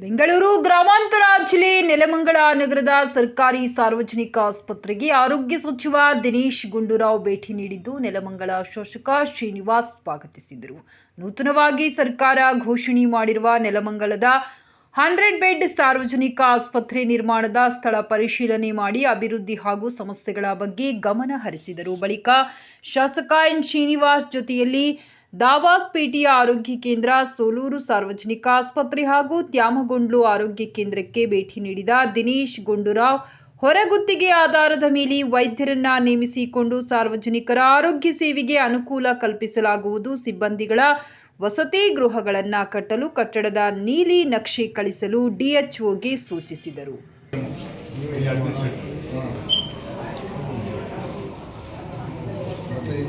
ಬೆಂಗಳೂರು ಗ್ರಾಮಾಂತರ ಜಿಲ್ಲೆ ನೆಲಮಂಗಲ ನಗರದ ಸರ್ಕಾರಿ ಸಾರ್ವಜನಿಕ ಆಸ್ಪತ್ರೆಗೆ ಆರೋಗ್ಯ ಸಚಿವ ದಿನೇಶ್ ಗುಂಡೂರಾವ್ ಭೇಟಿ ನೀಡಿದ್ದು ನೆಲಮಂಗಲ ಶಾಸಕ ಶ್ರೀನಿವಾಸ್ ಸ್ವಾಗತಿಸಿದರು. ನೂತನವಾಗಿ ಸರ್ಕಾರ ಘೋಷಣೆ ಮಾಡಿರುವ ನೆಲಮಂಗಲದ ಹಂಡ್ರೆಡ್ ಬೆಡ್ ಸಾರ್ವಜನಿಕ ಆಸ್ಪತ್ರೆ ನಿರ್ಮಾಣದ ಸ್ಥಳ ಪರಿಶೀಲನೆ ಮಾಡಿ ಅಭಿವೃದ್ಧಿ ಹಾಗೂ ಸಮಸ್ಯೆಗಳ ಬಗ್ಗೆ ಗಮನ ಹರಿಸಿದರು. ಬಳಿಕ ಶಾಸಕ ಎನ್ ಶ್ರೀನಿವಾಸ್ ಜೊತೆಯಲ್ಲಿ ದಾಬಾಸ್ಪೇಟೆಯ ಆರೋಗ್ಯ ಕೇಂದ್ರ, ಸೋಲೂರು ಸಾರ್ವಜನಿಕ ಆಸ್ಪತ್ರೆ ಹಾಗೂ ತ್ಯಾಮಗೊಂಡ್ಲು ಆರೋಗ್ಯ ಕೇಂದ್ರಕ್ಕೆ ಭೇಟಿ ನೀಡಿದ ದಿನೇಶ್ ಗುಂಡೂರಾವ್, ಹೊರಗುತ್ತಿಗೆ ಆಧಾರದ ಮೇಲೆ ವೈದ್ಯರನ್ನ ನೇಮಿಸಿಕೊಂಡು ಸಾರ್ವಜನಿಕರ ಆರೋಗ್ಯ ಸೇವೆಗೆ ಅನುಕೂಲ ಕಲ್ಪಿಸಲಾಗುವುದು. ಸಿಬ್ಬಂದಿಗಳ ವಸತಿ ಗೃಹಗಳನ್ನು ಕಟ್ಟಲು ಕಟ್ಟಡದ ನೀಲಿ ನಕ್ಷೆ ಕಳಿಸಲು ಡಿಎಚ್ಒಗೆ ಸೂಚಿಸಿದರು.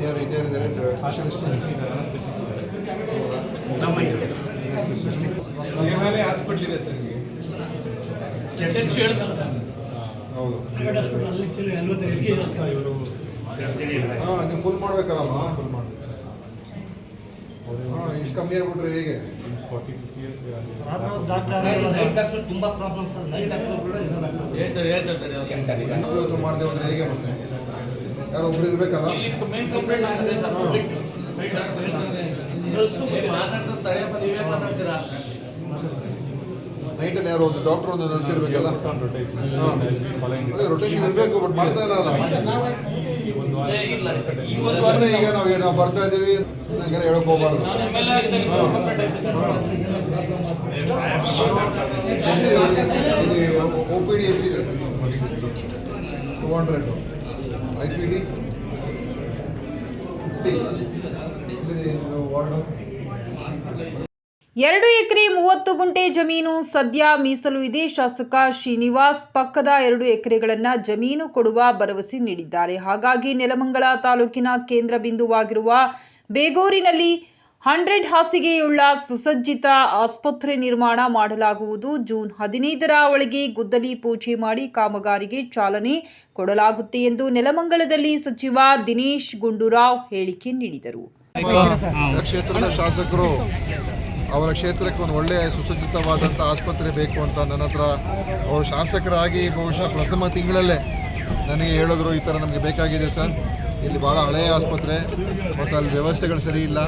ಮತ್ತೆ ಇನ್ಯಾರು ಇದ್ದಾರೆ ಸ್ಪೆಷಲಿಸ್ಟ್ ಹಾಸ್ಪಿಟ್ಲ್ ಇದೆ ಸರ್ ನಿಮಗೆ? ಹೌದು. ಪ್ರೈವೇಟ್ ಹಾಸ್ಪಿಟಲ್ ಅಲ್ಲಿ ಇವರು. ಹಾಂ ನೀವು ಫುಲ್ ಮಾಡ್ಬೇಕಲ್ಲಮ್ಮ? ಹಾಂ ಇಷ್ಟು ಕಮ್ಮಿ ಆಗ್ಬಿಟ್ರೆ ಹೇಗೆ? ಡಾಕ್ಟರ್ ತುಂಬ ಡಾಕ್ಟರ್ ತುಂಬಾ ಪ್ರಾಬ್ಲಮ್ ಸರ್. ನೈಟ್ ಡಾಕ್ಟರ್ ಕೂಡ ಹೇಳ್ತಾರೆ ಸರ್ ಇವತ್ತು ಮಾಡದೆ ಹೋದ್ರೆ ಹೇಗೆ ಮತ್ತೆ? ಯಾರೋ ಒಬ್ರು ಇರ್ಬೇಕಲ್ಲ? ಮೇನ್ ಕಂಪ್ಲೇಂಟ್ ಆಗಿದೆ ಸರ್ ಮಾತಾಡ್ತಾರೆ ತಡೆಯಪ್ಪ ನೀವೇ ಮಾತಾಡ್ತೀರಾ? ನೈಟಲ್ಲಿ ಯಾರೋ ಒಂದು ಡಾಕ್ಟರ್ ಒಂದು ನರ್ಸ್ ಇರ್ಬೇಕಲ್ಲ? ಅದೇ ರೊಟೇಷನ್ ಇರಬೇಕು ಬಟ್ ಮಾಡ್ತಾ ಇಲ್ಲ ಅಲ್ಲ ಈಗ ನಾವು ನಾವು ಬರ್ತಾ ಇದ್ದೀವಿ ಹಂಗೆಲ್ಲ ಹೇಳಕ್ ಹೋಗ್ಬಾರ್ದು. ಒ ಪಿ ಡಿ ಎಷ್ಟಿದೆ? ಟೂ ಹಂಡ್ರೆಡ್ ಎರಡು ಎಕರೆ ಮೂವತ್ತು ಗುಂಟೆ ಜಮೀನು ಸದ್ಯ ಮೀಸಲು ಇದೆ. ಶಾಸಕ ಶ್ರೀನಿವಾಸ್ ಪಕ್ಕದ ಎರಡು ಎಕರೆಗಳನ್ನು ಜಮೀನು ಕೊಡುವ ಭರವಸೆ ನೀಡಿದ್ದಾರೆ. ಹಾಗಾಗಿ ನೆಲಮಂಗಲ ತಾಲೂಕಿನ ಕೇಂದ್ರ ಬಿಂದುವಾಗಿರುವ ಬೇಗೂರಿನಲ್ಲಿ ಹಂಡ್ರೆಡ್ ಹಾಸಿಗೆಯುಳ್ಳ ಸುಸಜ್ಜಿತ ಆಸ್ಪತ್ರೆ ನಿರ್ಮಾಣ ಮಾಡಲಾಗುವುದು. ಜೂನ್ ಹದಿನೈದರ ಒಳಗೆ ಗುದ್ದಲಿ ಪೂಜೆ ಮಾಡಿ ಕಾಮಗಾರಿಗೆ ಚಾಲನೆ ಕೊಡಲಾಗುತ್ತೆ ಎಂದು ನೆಲಮಂಗಲದಲ್ಲಿ ಸಚಿವ ದಿನೇಶ್ ಗುಂಡೂರಾವ್ ಹೇಳಿಕೆ ನೀಡಿದರು. ಕ್ಷೇತ್ರದ ಶಾಸಕರು ಅವರ ಕ್ಷೇತ್ರಕ್ಕೆ ಒಂದು ಒಳ್ಳೆಯ ಸುಸಜ್ಜಿತವಾದಂಥ ಆಸ್ಪತ್ರೆ ಬೇಕು ಅಂತ ನನ್ನ ಹತ್ರ ಅವರು ಶಾಸಕರಾಗಿ ಬಹುಶಃ ಪ್ರಥಮ ತಿಂಗಳಲ್ಲೇ ನನಗೆ ಹೇಳಿದ್ರು ಈ ಥರ ನಮಗೆ ಬೇಕಾಗಿದೆ ಸರ್. ಇಲ್ಲಿ ಭಾಳ ಹಳೆಯ ಆಸ್ಪತ್ರೆ, ಮತ್ತು ಅಲ್ಲಿ ವ್ಯವಸ್ಥೆಗಳು ಸರಿ ಇಲ್ಲ.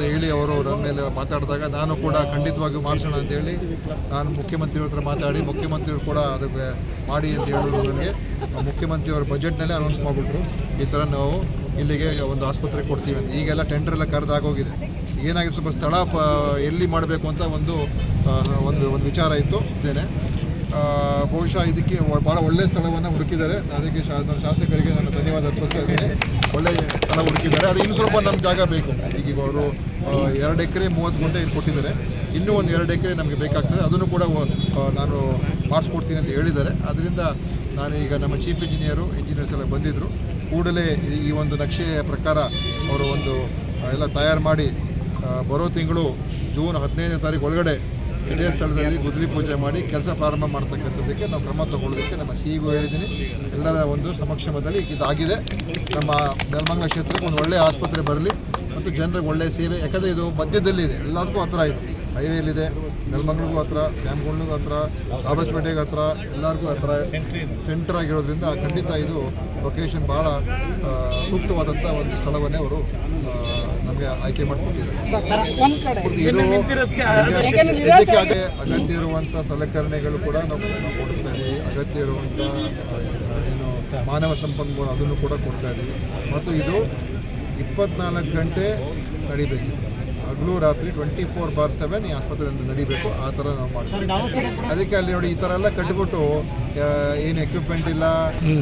ಅಂತ ಹೇಳಿ ಅವರು ನನ್ನ ಮೇಲೆ ಮಾತಾಡಿದಾಗ ನಾನು ಕೂಡ ಖಂಡಿತವಾಗಿಯೂ ಮಾಡಿಸೋಣ ಅಂತೇಳಿ ನಾನು ಮುಖ್ಯಮಂತ್ರಿಯವ್ರ ಹತ್ರ ಮಾತಾಡಿ ಮುಖ್ಯಮಂತ್ರಿಯವರು ಕೂಡ ಅದಕ್ಕೆ ಮಾಡಿ ಅಂತ ಹೇಳಿದ್ರು ನನಗೆ. ಮುಖ್ಯಮಂತ್ರಿಯವರ ಬಜೆಟ್ನಲ್ಲೇ ಅನೌನ್ಸ್ ಮಾಡಿಬಿಟ್ರು. ಈ ಥರ ನಾವು ಇಲ್ಲಿಗೆ ಒಂದು ಆಸ್ಪತ್ರೆ ಕೊಡ್ತೀವಿ ಅಂತ. ಈಗೆಲ್ಲ ಟೆಂಡರ್ ಎಲ್ಲ ಕರೆದಾಗೋಗಿದೆ ಏನಾಗಿದೆ ಸ್ವಲ್ಪ ಸ್ಥಳ ಪ, ಎಲ್ಲಿ ಮಾಡಬೇಕು ಅಂತ ಒಂದು ಒಂದು ಒಂದು ವಿಚಾರ ಇತ್ತು. ಇದ್ದೇನೆ. ಬಹುಶಃ ಇದಕ್ಕೆ ಭಾಳ ಒಳ್ಳೆಯ ಸ್ಥಳವನ್ನು ಹುಡುಕಿದ್ದಾರೆ. ಅದಕ್ಕೆ ಶಾಸಕರಿಗೆ ನಾನು ಧನ್ಯವಾದ ಅರ್ಪಿಸ್ತಾ ಇದ್ದೀನಿ. ಒಳ್ಳೆಯ ಸ್ಥಳ ಹುಡುಕಿದ್ದಾರೆ. ಅದು ಇನ್ನು ಸ್ವಲ್ಪ ನಮ್ಮ ಜಾಗ ಬೇಕು. ಈಗ ಅವರು ಎರಡು ಎಕರೆ ಮೂವತ್ತು ಗುಂಟೆ ಇಲ್ಲಿ ಕೊಟ್ಟಿದ್ದಾರೆ. ಇನ್ನೂ ಒಂದು ಎರಡು ಎಕರೆ ನಮಗೆ ಬೇಕಾಗ್ತದೆ. ಅದನ್ನು ಕೂಡ ನಾನು ಮಾಡಿಸ್ಕೊಡ್ತೀನಿ ಅಂತ ಹೇಳಿದ್ದಾರೆ. ಅದರಿಂದ ನಾನು ಈಗ ನಮ್ಮ ಚೀಫ್ ಇಂಜಿನಿಯರು ಇಂಜಿನಿಯರ್ಸ್ ಎಲ್ಲ ಬಂದಿದ್ದರು ಕೂಡಲೇ ಈ- ಒಂದು ನಕ್ಷೆಯ ಪ್ರಕಾರ ಅವರು ಒಂದು ಎಲ್ಲ ತಯಾರು ಮಾಡಿ ಬರೋ ತಿಂಗಳು ಜೂನ್ ಹದಿನೈದನೇ ತಾರೀಕು ಒಳಗಡೆ ಇದೇ ಸ್ಥಳದಲ್ಲಿ ಗುದ್ರಿ ಪೂಜೆ ಮಾಡಿ ಕೆಲಸ ಪ್ರಾರಂಭ ಮಾಡ್ತಕ್ಕಂಥದ್ದಕ್ಕೆ ನಾವು ಕ್ರಮ ತಗೊಳ್ಳೋದಕ್ಕೆ ನಮ್ಮ ಸಿಇಗೂ ಹೇಳಿದ್ದೀನಿ. ಎಲ್ಲರ ಒಂದು ಸಮಕ್ಷಮದಲ್ಲಿ ಇದಾಗಿದೆ ನಮ್ಮ ನೆಲಮಂಗಲ ಕ್ಷೇತ್ರಕ್ಕೆ ಒಂದು ಒಳ್ಳೆಯ ಆಸ್ಪತ್ರೆ ಬರಲಿ ಮತ್ತು ಜನರಿಗೆ ಒಳ್ಳೆಯ ಸೇವೆ. ಯಾಕಂದರೆ ಇದು ಮಧ್ಯದಲ್ಲಿದೆ ಎಲ್ಲದಕ್ಕೂ ಹತ್ರ ಇದು. ಹೈವೇಲಿದೆ ನೆಲಮಂಗ್ಳಿಗೂ ಹತ್ರ, ಡ್ಯಾಮ್ಗಳಿಗೂ ಹತ್ರ ಆಬಸ್ಪೇಟೆಗೂ ಹತ್ರ, ಎಲ್ಲರಿಗೂ ಹತ್ರ ಸೆಂಟರ್ ಆಗಿರೋದ್ರಿಂದ ಖಂಡಿತ ಇದು ಲೊಕೇಶನ್ ಭಾಳ ಸೂಕ್ತವಾದಂಥ ಒಂದು ಸ್ಥಳವನ್ನೇ ಅವರು ನಮಗೆ ಆಯ್ಕೆ ಮಾಡಿಕೊಟ್ಟಿದ್ದಾರೆ. ಅಗತ್ಯ ಇರುವಂಥ ಸಲಕರಣೆಗಳು ಕೂಡ ನಾವು ಕೊಡಿಸ್ತಾ ಇದ್ದೀವಿ. ಅಗತ್ಯ ಇರುವಂಥ ಏನು ಮಾನವ ಸಂಪನ್ಮೂಲ ಅದನ್ನು ಕೂಡ ಕೊಡ್ತಾ ಇದ್ದೀವಿ. ಮತ್ತು ಇದು ಇಪ್ಪತ್ನಾಲ್ಕು ಗಂಟೆ ನಡಿಬೇಕು. ಹಗಲು ರಾತ್ರಿ ಟ್ವೆಂಟಿ ಫೋರ್ ಬಾರ್ ಸೆವೆನ್ ಈ ಆಸ್ಪತ್ರೆ ನಡಿಬೇಕು. ಆ ಥರ ನಾವು ಮಾಡ್ತೀವಿ. ಅದಕ್ಕೆ ಅಲ್ಲಿ ನೋಡಿ ಈ ಥರ ಎಲ್ಲ ಕಟ್ಬಿಟ್ಟು ಏನು ಎಕ್ವಿಪ್ಮೆಂಟ್ ಇಲ್ಲ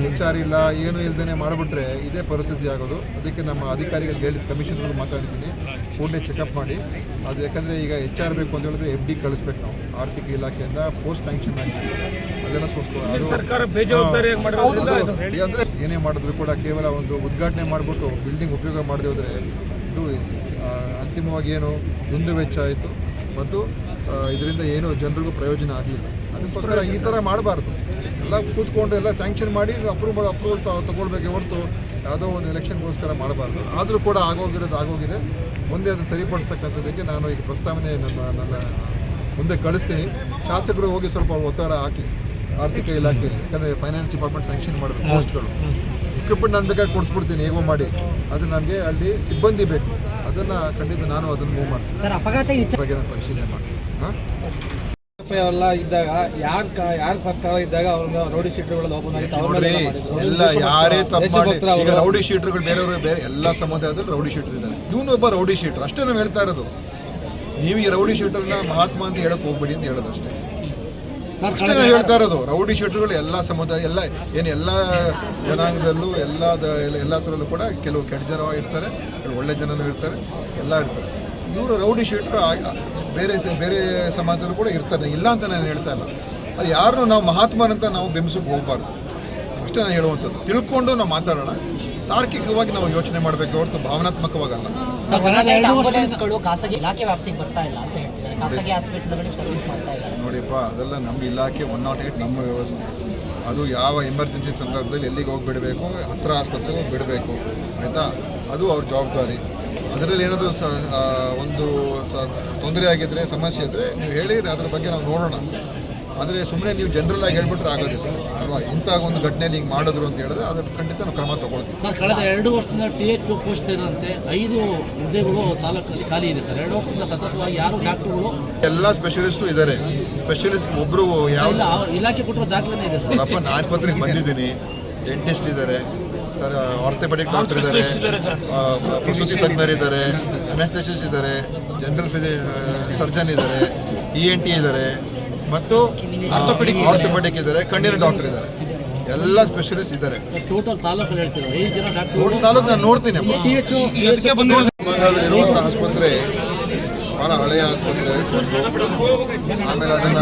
ಎಚ್ ಆರ್ ಇಲ್ಲ ಏನು ಇಲ್ಲದೇ ಮಾಡಿಬಿಟ್ರೆ ಇದೇ ಪರಿಸ್ಥಿತಿ ಆಗೋದು. ಅದಕ್ಕೆ ನಮ್ಮ ಅಧಿಕಾರಿಗಳಿಗೆ ಹೇಳಿದ ಕಮಿಷನರ್ಗಳು ಮಾತಾಡಿದ್ದೀನಿ. ಕೂಡಲೇ ಚೆಕಪ್ ಮಾಡಿ. ಅದು ಯಾಕಂದರೆ ಈಗ ಎಚ್ ಆರ್ ಬೇಕು ಅಂತ ಹೇಳಿದ್ರೆ ಎಫ್ ಡಿ ಕಳಿಸ್ಬೇಕು ನಾವು. ಆರ್ಥಿಕ ಇಲಾಖೆಯಿಂದ ಪೋಸ್ಟ್ ಸ್ಯಾಂಕ್ಷನ್ ಆಗಿದೆ. ಅದೆಲ್ಲ ಸ್ವಲ್ಪ ಅಂದರೆ ಏನೇ ಮಾಡಿದ್ರು ಕೂಡ ಕೇವಲ ಒಂದು ಉದ್ಘಾಟನೆ ಮಾಡಿಬಿಟ್ಟು ಬಿಲ್ಡಿಂಗ್ ಉಪಯೋಗ ಮಾಡದೆ ಹೋದರೆ ಇದು ಅಂತಿಮವಾಗಿ ಏನು ದುಂದು ವೆಚ್ಚ ಆಯಿತು ಮತ್ತು ಇದರಿಂದ ಏನು ಜನರಿಗೂ ಪ್ರಯೋಜನ ಆಗಲಿಲ್ಲ. ಅದಕ್ಕೋಸ್ಕರ ಈ ಥರ ಮಾಡಬಾರ್ದು. ಎಲ್ಲ ಕೂತ್ಕೊಂಡು ಎಲ್ಲ ಸ್ಯಾಂಕ್ಷನ್ ಮಾಡಿ ಅಪ್ರೂವ್ ಅಪ್ರೂವಲ್ ತಗೊಳ್ಬೇಕೆ ಹೊರತು ಯಾವುದೋ ಒಂದು ಎಲೆಕ್ಷನ್ಗೋಸ್ಕರ ಮಾಡಬಾರ್ದು. ಆದರೂ ಕೂಡ ಆಗೋಗಿರೋದು ಆಗೋಗಿದೆ. ಮುಂದೆ ಅದನ್ನು ಸರಿಪಡಿಸ್ತಕ್ಕಂಥದ್ದಕ್ಕೆ ನಾನು ಈಗ ಪ್ರಸ್ತಾವನೆ ನನ್ನ ನನ್ನ ಮುಂದೆ ಕಳಿಸ್ತೀನಿ. ಶಾಸಕರು ಹೋಗಿ ಸ್ವಲ್ಪ ಒತ್ತಡ ಹಾಕಿ ಆರ್ಥಿಕ ಇಲಾಖೆ ಯಾಕಂದರೆ ಫೈನಾನ್ಸ್ ಡಿಪಾರ್ಟ್ಮೆಂಟ್ ಸ್ಯಾಂಕ್ಷನ್ ಮಾಡಬೇಕು ಪೋಸ್ಟ್ಗಳು ಇಕ್ವಿಪ್ಮೆಂಟ್ ನಾನು ಬೇಕಾದ್ರೆ ಕೊಡಿಸ್ಬಿಡ್ತೀನಿ ಹೇಗೋ ಮಾಡಿ. ಅದು ನಮಗೆ ಅಲ್ಲಿ ಸಿಬ್ಬಂದಿ ಬೇಕು. ಅದನ್ನು ಖಂಡಿತ ನಾನು ಅದನ್ನ ಮೂವ್ ಮಾಡ್ತೀನಿ. ಸರ್ ಅಪಘಾತ ಇದ್ರ ಬಗ್ಗೆ ನಾನು ಪರಿಶೀಲನೆ ಮಾಡ್ತೀನಿ. ಹಾಂ? ಎಲ್ಲ ಇದ್ದಾಗ ಯಾರ ಯಾರ ಸರ್ಕಾರ ಇದ್ದಾಗ ಅವ್ರನ್ನ ರೌಡಿ ಓಪನ್ ಆಗಿತ್ತು ಎಲ್ಲ ಯಾರೇ ತಪ್ಪು ಮಾಡಿ ಈಗ ರೌಡಿ ಶೀಟರ್ಗಳು ಬೇರೆಯವರು ಬೇರೆ ಎಲ್ಲ ಸಮುದಾಯದಲ್ಲಿ ರೌಡಿ ಶೀಟರ್ ಇದ್ದಾರೆ. ಇವನು ಒಬ್ಬ ರೌಡಿ ಶೀಟರ್ ಅಷ್ಟೇ ನಾವು ಹೇಳ್ತಾ ಇರೋದು. ನೀವು ಈ ರೌಡಿ ಶೀಟರ್ನ ಮಹಾತ್ಮ ಅಂತ ಹೇಳಕ್ ಹೋಗ್ಬೇಡಿ ಅಂತ ಹೇಳೋದು ಅಷ್ಟೇ. ಅಷ್ಟೇ ಹೇಳ್ತಾ ಇರೋದು ರೌಡಿ ಶೀಟರ್ಗಳು ಎಲ್ಲ ಸಮುದಾಯ ಎಲ್ಲ ಏನು ಎಲ್ಲ ಜನಾಂಗದಲ್ಲೂ ಎಲ್ಲ ಎಲ್ಲ- ಎಲ್ಲ ಥರಲ್ಲೂ ಕೂಡ ಕೆಲವು ಕೆಟ್ಟ ಜನ ಇರ್ತಾರೆ ಒಳ್ಳೆ ಜನನೂ ಇರ್ತಾರೆ ಎಲ್ಲ ಇರ್ತಾರೆ. ಇವರು ರೌಡಿ ಶೆಟ್ಟರು ಬೇರೆ ಬೇರೆ ಸಮಾಜದಲ್ಲೂ ಕೂಡ ಇರ್ತಾರೆ. ಇಲ್ಲ ಅಂತ ನಾನು ಹೇಳ್ತಾ ಇಲ್ಲ. ಅದು ಯಾರನ್ನು ನಾವು ಮಹಾತ್ಮನಂತ ನಾವು ಬೆಂಬಿಸೋಕೆ ಹೋಗಬಾರ್ದು. ಅಷ್ಟೇ ನಾನು ಹೇಳುವಂಥದ್ದು. ತಿಳ್ಕೊಂಡು ನಾವು ಮಾತಾಡೋಣ. ತಾರ್ಕಿಕವಾಗಿ ನಾವು ಯೋಚನೆ ಮಾಡಬೇಕು ಹೊರತು ಭಾವನಾತ್ಮಕವಾಗಲ್ಲ. ಖಾಸಗಿ ಇಲಾಖೆ ವ್ಯಾಪ್ತಿಗೆ ಬರ್ತಾ ಇಲ್ಲ ಅಂತ ಖಾಸಗಿ ಹಾಸ್ಪಿಟ್ಲ್ಗಳಿಗೆ ಸರ್ವಿಸ್ ಮಾಡ್ತಾ ಇದ್ದಾರೆ. ನೋಡಿಪ್ಪ, ಅದೆಲ್ಲ ನಮ್ಮ ಇಲಾಖೆ ಒನ್ ನಾಟ್ ಏಟ್ ನಮ್ಮ ವ್ಯವಸ್ಥೆ. ಅದು ಯಾವ ಎಮರ್ಜೆನ್ಸಿ ಸಂದರ್ಭದಲ್ಲಿ ಎಲ್ಲಿಗೆ ಹೋಗಿಬಿಡಬೇಕು, ಹತ್ರ ಆಸ್ಪತ್ರೆಗೆ ಹೋಗಿ ಬಿಡಬೇಕು, ಆಯಿತಾ? ಅದು ಅವ್ರ ಜವಾಬ್ದಾರಿ. ಅದರಲ್ಲಿ ಏನಾದರೂ ಸ ಒಂದು ಸ, ತೊಂದರೆ ಆಗಿದ್ದರೆ ಸಮಸ್ಯೆ ಇದ್ದರೆ ನೀವು ಹೇಳಿದರೆ ಅದ್ರ ಬಗ್ಗೆ ನಾವು ನೋಡೋಣ. ಆದರೆ ಸುಮ್ಮನೆ ನೀವು ಜನರಲ್ ಆಗಿ ಹೇಳ್ಬಿಟ್ರೆ ಆಗೋದಿಲ್ಲ. ಅಲ್ವಾ? ಇಂಥ ಒಂದು ಘಟನೆಯಲ್ಲಿ ಹಿಂಗೆ ಮಾಡಿದ್ರು ಅಂತ ಹೇಳಿದ್ರೆ ಅದಕ್ಕೆ ಖಂಡಿತ ನಾವು ಕ್ರಮ ತಗೊಳ್ತೀವಿ. ಸರ್ ಕಳೆದ ಎರಡು ವರ್ಷದಿಂದ ಟಿ ಎಚ್ ಪೋಸ್ಟ್ ಇರುವಂತೆ ಐದು ಹುದ್ದೆಗಳು ತಾಲೂಕಲ್ಲಿ ಖಾಲಿ ಇದೆ ಸರ್. ಎರಡು ವರ್ಷದಿಂದ ಸತತವಾಗಿ ಯಾರು ಡಾಕ್ಟರ್ಗಳು? ಎಲ್ಲ ಸ್ಪೆಷಲಿಸ್ಟು ಇದ್ದಾರೆ ಸ್ಪೆಷಲಿಸ್ಟ್ ಒಬ್ಬರು ಯಾವ ಇಲ್ಲ ಆ ಇಲಾಖೆ ಕೊಟ್ಟಿರೋ ದಾಖಲೆನೇ ಇದೆ ಸರ್. ಅಪ್ಪ ನಾನು ಆಸ್ಪತ್ರೆಗೆ ಬಂದಿದ್ದೀನಿ. ಡೆಂಟಿಸ್ಟ್ ಇದ್ದಾರೆ ಸರ್ ಆರ್ಥೋಪೆಡಿಕ್ ಡಾಕ್ಟರ್ ಇದ್ದಾರೆ ಆ, ಪ್ರಸೂತಿ ತಜ್ಞರಿದ್ದಾರೆ ಅನೆಸ್ಥೆಸಿಸ್ ಇದ್ದಾರೆ ಜನರಲ್ ಫಿಸಿ ಸರ್ಜನ್ ಇದ್ದಾರೆ ಇ ಎನ್ ಟಿ ಇದ್ದಾರೆ ಮತ್ತು ಆರ್ಥೋಪೆಡಿಕ್ ಇದ್ದಾರೆ ಕಣ್ಣಿನ ಡಾಕ್ಟರ್ ಇದ್ದಾರೆ. ಎಲ್ಲ ಸ್ಪೆಷಲಿಸ್ಟ್ ಇದ್ದಾರೆ. ಸರ್ ಟೋಟಲ್ ತಾಲೂಕು ನಾನು ನೋಡ್ತೀನಿ ಇರುವಂಥ ಆಸ್ಪತ್ರೆ ಬಹಳ ಹಳೆಯ ಆಸ್ಪತ್ರೆ ಆಮೇಲೆ ಅದನ್ನ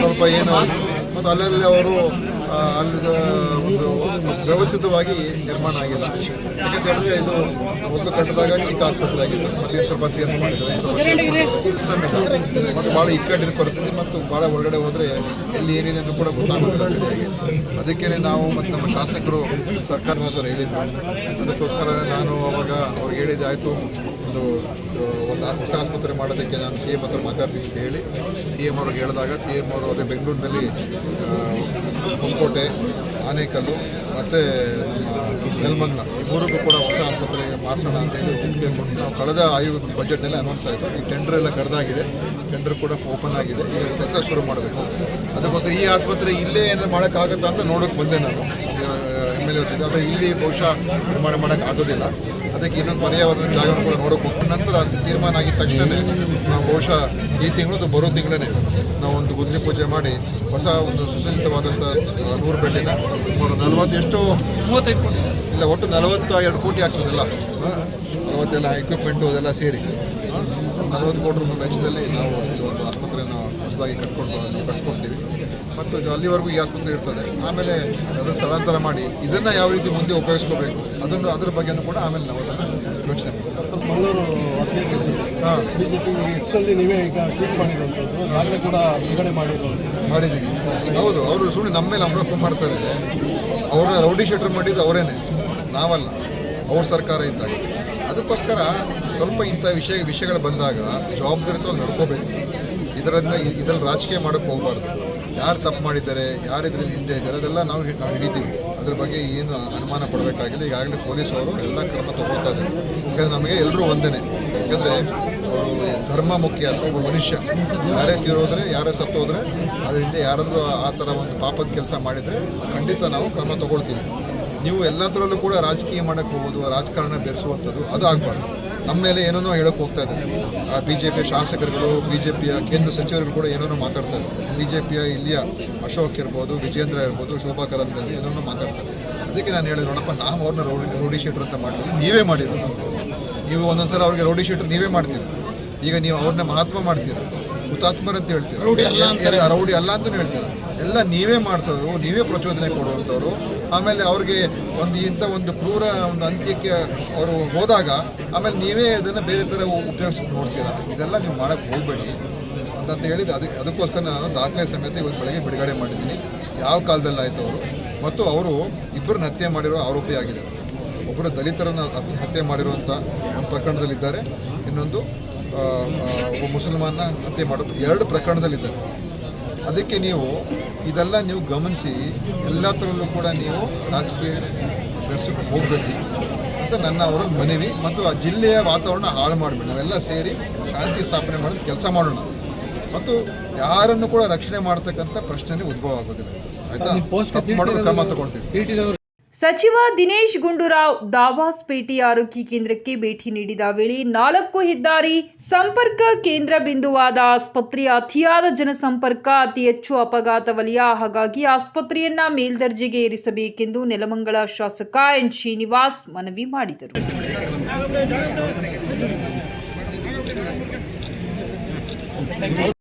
ಸ್ವಲ್ಪ ಏನು ಮತ್ತು ಅಲ್ಲಲ್ಲಿ ಅವರು ಅಲ್ಲಿ ಒಂದು ವ್ಯವಸ್ಥಿತವಾಗಿ ನಿರ್ಮಾಣ ಆಗಿಲ್ಲ. ಯಾಕಂತ ಹೇಳಿದ್ರೆ ಇದು ಒಂದು ಕಟ್ಟದಾಗ ಚಿಕ್ಕ ಆಸ್ಪತ್ರೆ ಆಗಿತ್ತು. ಮತ್ತೆ ಸ್ವಲ್ಪ ಸೇರ್ಸ್ ಮಾಡಿದ್ದಾರೆ ಇದು. ಸಿಸ್ಟಮ್ ಇದೆ. ಮತ್ತು ಭಾಳ ಇಕ್ಕಟ್ಟಿನ ಪರಿಸ್ಥಿತಿ ಮತ್ತು ಭಾಳ ಒಳಗಡೆ ಹೋದರೆ ಎಲ್ಲಿ ಏನಿದೆ ಅಂತ ಕೂಡ ಗೊತ್ತಾಗೋದಿಲ್ಲ ಸರಿಯಾಗಿ. ಅದಕ್ಕೇ ನಾವು ಮತ್ತು ನಮ್ಮ ಶಾಸಕರು ಸರ್ಕಾರದ ಸರ್ ಹೇಳಿದ್ರು. ಅದಕ್ಕೋಸ್ಕರ ನಾನು ಅವಾಗ ಅವ್ರಿಗೆ ಹೇಳಿದ್ದೆ ಆಯಿತು, ಒಂದು ಒಂದು ಹೊಸ ಆಸ್ಪತ್ರೆ ಮಾಡೋದಕ್ಕೆ ನಾನು ಸಿ ಎಂ ಹತ್ರ ಮಾತಾಡ್ತೀನಿ ಅಂತ ಹೇಳಿ ಸಿ ಎಂ ಅವ್ರಿಗೆ ಹೇಳಿದಾಗ ಸಿ ಎಂ ಅವರು ಅದೇ ಬೆಂಗಳೂರಿನಲ್ಲಿ ಹೊಸಕೋಟೆ, ಆನೇಕಲ್ಲು, ಮತ್ತು ನಮ್ಮ ನೆಲಮಂಗ್ಲ ಈ ಕೂಡ ಹೊಸ ಆಸ್ಪತ್ರೆಗೆ ಮಾಡಿಸೋಣ ಅಂತ ಹೇಳಿ ಒಪ್ಪಿಗೆ ಕೊಟ್ಟು ನಾವು ಕಳೆದ ಆಯೋಗದ ಬಜೆಟ್ನಲ್ಲಿ ಅನೌನ್ಸ್ ಆಯಿತು. ಈ ಟೆಂಡರ್ ಎಲ್ಲ ಕರೆದಾಗಿದೆ ಟೆಂಡರ್ ಕೂಡ ಓಪನ್ ಆಗಿದೆ. ಈಗ ಕೆಲಸ ಶುರು ಮಾಡಬೇಕು. ಅದಕ್ಕೋಸ್ಕರ ಈ ಆಸ್ಪತ್ರೆ ಇಲ್ಲೇ ಏನಾದ್ರು ಮಾಡೋಕ್ಕಾಗುತ್ತಾ ಅಂತ ನೋಡೋಕ್ಕೆ ಬಂದೆ ನಾನು. ಎಂ ಎಲ್ ಎ ಇಲ್ಲಿ ಬಹುಶಃ ನಿರ್ಮಾಣ ಮಾಡೋಕ್ಕೆ ಆಗೋದಿಲ್ಲ. ಅದಕ್ಕೆ ಇನ್ನೊಂದು ಪರ್ಯಾಯವಾದ ಜಾಗವನ್ನು ಕೂಡ ನೋಡಬೇಕು ನಂತರ ಅದು ತೀರ್ಮಾನ ಆಗಿದ ತಕ್ಷಣವೇ ನಾವು ಬಹುಶಃ ಈ ತಿಂಗಳು ಅಥವಾ ಬರೋ ತಿಂಗಳೇ ನಾವು ಒಂದು ಗುದ್ಲಿ ಪೂಜೆ ಮಾಡಿ ಹೊಸ ಒಂದು ಸುಸಜ್ಜಿತವಾದಂಥ ನೂರು ಬೆಳ್ಳಿನ ಸುಮಾರು ನಲವತ್ತು ಎಷ್ಟು ಇಲ್ಲ ಒಟ್ಟು ನಲವತ್ತ ಎರಡು ಕೋಟಿ ಆಗ್ತದಲ್ಲ ನಲವತ್ತೆಲ್ಲ ಎಕ್ವಿಪ್ಮೆಂಟು ಅದೆಲ್ಲ ಸೇರಿ ನಲವತ್ತು ಕೋಟಿ ರೂಪಾಯಿ ವೆಚ್ಚದಲ್ಲಿ ನಾವು ಒಂದು ಆಸ್ಪತ್ರೆಯನ್ನು ಹೊಸದಾಗಿ ಕಟ್ಕೊಂಡು ಕಟ್ಸ್ಕೊಡ್ತೀವಿ. ಮತ್ತು ಅಲ್ಲಿವರೆಗೂ ಈ ಆಸ್ಪತ್ರೆ ಇರ್ತದೆ. ಆಮೇಲೆ ಅದನ್ನು ಸ್ಥಳಾಂತರ ಮಾಡಿ ಇದನ್ನು ಯಾವ ರೀತಿ ಮುಂದೆ ಉಪಯೋಗಿಸ್ಕೋಬೇಕು ಅದನ್ನು ಅದರ ಬಗ್ಗೆನೂ ಕೂಡ ಆಮೇಲೆ ನಾವು ಅದನ್ನು ಯೋಚನೆ ಮಂಗಳೂರು ಹಾಂ. ಬಿ ಜೆ ಹೆಚ್ಚಲ್ಲಿ ನೀವೇ ಈಗ ಟ್ವೀಟ್ ಮಾಡಿರುವಂಥದ್ದು ದಾಖಲೆ ಕೂಡ ಬಿಡುಗಡೆ ಮಾಡಿದ್ದೀನಿ ಹೌದು ಅವರು ಸುಮ್ಮನೆ ನಮ್ಮ ಮೇಲೆ ಆರೋಪ ಮಾಡ್ತಾರೆ. ಅವ್ರನ್ನ ರೌಡಿ ಶೆಟ್ರ್ ಮಾಡಿದ್ದು ಅವರೇನೆ ನಾವಲ್ಲ. ಅವ್ರ ಸರ್ಕಾರ ಇದ್ದಾಗ. ಅದಕ್ಕೋಸ್ಕರ ಸ್ವಲ್ಪ ಇಂಥ ವಿಷಯ ವಿಷಯಗಳು ಬಂದಾಗ ಜವಾಬ್ದಾರಿತವಾಗಿ ನಡ್ಕೋಬೇಕು. ಇದರಿಂದ ಇದರಲ್ಲಿ ರಾಜಕೀಯ ಮಾಡೋಕ್ಕೆ ಹೋಗಬಾರ್ದು. ಯಾರು ತಪ್ಪು ಮಾಡಿದ್ದಾರೆ, ಯಾರು ಹಿಂದೆ ಇದ್ದಾರೆ ಅದೆಲ್ಲ ನಾವು ನಾವು ಹಿಡಿತೀವಿ. ಅದ್ರ ಬಗ್ಗೆ ಏನು ಅನುಮಾನ ಪಡಬೇಕಾಗಿಲ್ಲ. ಈಗಾಗಲೇ ಪೊಲೀಸ್ ಅವರು ಎಲ್ಲ ಕ್ರಮ ತಗೊಳ್ತಾ ಇದ್ದಾರೆ. ಯಾಕಂದರೆ ನಮಗೆ ಎಲ್ಲರೂ ಒಂದೇ ಯಾಕಂದರೆ ಅವರು ಧರ್ಮ ಮುಖ್ಯ ಒಬ್ಬ ಮನುಷ್ಯ. ಯಾರೇ ತೀರೋದ್ರೆ, ಯಾರೇ ಸತ್ತೋದ್ರೆ, ಅದರಿಂದ ಯಾರಾದರೂ ಆ ಥರ ಒಂದು ಪಾಪದ ಕೆಲಸ ಮಾಡಿದರೆ ಖಂಡಿತ ನಾವು ಕ್ರಮ ತಗೊಳ್ತೀವಿ. ನೀವು ಎಲ್ಲದರಲ್ಲೂ ಕೂಡ ರಾಜಕೀಯ ಮಾಡೋಕ್ಕೆ ಹೋಗೋದು ರಾಜಕಾರಣ ಬೆರೆಸುವಂಥದ್ದು ಅದು ಆಗಬಾರ್ದು. ನಮ್ಮ ಮೇಲೆ ಏನೇನೋ ಹೇಳೋಕೆ ಹೋಗ್ತಾ ಆ ಬಿ ಜೆ ಪಿಯ ಶಾಸಕರುಗಳು ಬಿ ಜೆ ಪಿಯ ಕೇಂದ್ರ ಸಚಿವರು ಕೂಡ ಏನೇನೋ ಮಾತಾಡ್ತಾ ಇದ್ದಾರೆ. ಬಿ ಜೆ ಪಿಯ ಇಲ್ಲಿಯ ಅಶೋಕ್ ಇರ್ಬೋದು, ವಿಜೇಂದ್ರ ಇರ್ಬೋದು, ಶೋಭಾ ಅಂತ ಏನೇನೋ ಮಾತಾಡ್ತಾರೆ ಅದಕ್ಕೆ ನಾನು ಹೇಳಿದೆ ನೋಡಪ್ಪ, ನಾವು ಅವ್ರನ್ನ ರೌಡಿ ರೌಡಿ ಶೀಟರ್ ಅಂತ ಮಾಡ್ತೀವಿ. ನೀವೇ ಮಾಡಿದ್ರು ನೀವು ಒಂದೊಂದು ಸಲ ಅವ್ರಿಗೆ ರೌಡಿ ಶೀಟರ್ ನೀವೇ ಮಾಡ್ತೀರಿ. ಈಗ ನೀವು ಅವ್ರನ್ನ ಮಹಾತ್ಮ ಮಾಡ್ತೀರಾ. ಹುತಾತ್ಮರು ಅಂತ ಹೇಳ್ತೀರಾ? ರೌಡಿ ಅಲ್ಲ ಅಂತಲೂ ಹೇಳ್ತೀರ? ಎಲ್ಲ ನೀವೇ ಮಾಡಿಸೋದು ನೀವೇ ಪ್ರಚೋದನೆ ಕೊಡುವಂಥವ್ರು. ಆಮೇಲೆ ಅವ್ರಿಗೆ ಒಂದು ಇಂಥ ಒಂದು ಕ್ರೂರ ಒಂದು ಅಂತ್ಯಕ್ಕೆ ಅವರು ಹೋದಾಗ ಆಮೇಲೆ ನೀವೇ ಅದನ್ನು ಬೇರೆ ಥರ ಉಪಯೋಗಿಸ್ಕೊಂಡು ನೋಡ್ತೀರಾ? ಇದೆಲ್ಲ ನೀವು ಮಾಡೋಕ್ಕೆ ಹೋಗಬೇಡಿ. ಅಂತ ಹೇಳಿದ ಅದಕ್ಕೆ ಅದಕ್ಕೋಸ್ಕರ ನಾನು ದಾಖಲೆ ಸಮೇತ ಇವತ್ತು ಬೆಳಗ್ಗೆ ಬಿಡುಗಡೆ ಮಾಡಿದ್ದೀನಿ. ಯಾವ ಕಾಲದಲ್ಲಿ ಆಯಿತು ಅವರು? ಮತ್ತು ಅವರು ಇಬ್ಬರನ್ನ ಹತ್ಯೆ ಮಾಡಿರೋ ಆರೋಪಿಯಾಗಿದ್ದಾರೆ ಒಬ್ಬರು ದಲಿತರನ್ನು ಹತ್- ಹತ್ಯೆ ಮಾಡಿರುವಂಥ ಒಂದು ಪ್ರಕರಣದಲ್ಲಿದ್ದಾರೆ. ಇನ್ನೊಂದು ಒಬ್ಬ ಮುಸಲ್ಮಾನ ಹತ್ಯೆ ಮಾಡೋದು ಎರಡು ಪ್ರಕರಣದಲ್ಲಿದ್ದಾರೆ. ಅದಕ್ಕೆ ನೀವು ಇದೆಲ್ಲ ನೀವು ಗಮನಿಸಿ ಎಲ್ಲ ಥರಲ್ಲೂ ಕೂಡ ನೀವು ರಾಜಕೀಯ ನಡೆಸಿಕೊಂಡು ಹೋಗಬೇಕು ಅಂತ ನನ್ನ ಅವರ ಮನವಿ ಮತ್ತು ಆ ಜಿಲ್ಲೆಯ ವಾತಾವರಣ ಹಾಳು ಮಾಡಬೇಡಿ. ನಾವೆಲ್ಲ ಸೇರಿ ಶಾಂತಿ ಸ್ಥಾಪನೆ ಮಾಡೋದು ಕೆಲಸ ಮಾಡೋಣ. ಮತ್ತು ಯಾರನ್ನು ಕೂಡ ರಕ್ಷಣೆ ಮಾಡ್ತಕ್ಕಂಥ ಪ್ರಶ್ನೆ ಉದ್ಭವ ಆಗೋದಿಲ್ಲ. ಆಯ್ತಾ? ಮಾಡೋದು ಕ್ರಮ ತಗೊಳ್ತೀವಿ. ಸಚಿವ ದಿನೇಶ್ ಗುಂಡೂರಾವ್ ದಾವಾಸ್ಪೇಟೆ ಆರೋಗ್ಯ ಕೇಂದ್ರಕ್ಕೆ ಭೇಟಿ ನೀಡಿದ ವೇಳೆ ನಾಲ್ಕು ಹೆದ್ದಾರಿ ಸಂಪರ್ಕ ಕೇಂದ್ರ ಬಿಂದುವಾದ ಆಸ್ಪತ್ರೆಯ ಅತಿಯಾದ ಜನಸಂಪರ್ಕ, ಅತಿ ಹೆಚ್ಚು ಅಪಘಾತ ವಲಯ, ಹಾಗಾಗಿ ಆಸ್ಪತ್ರೆಯನ್ನ ಮೇಲ್ದರ್ಜೆಗೆ ಏರಿಸಬೇಕೆಂದು ನೆಲಮಂಗಲ ಶಾಸಕ ಎನ್ ಶ್ರೀನಿವಾಸ್ ಮನವಿ ಮಾಡಿದರು.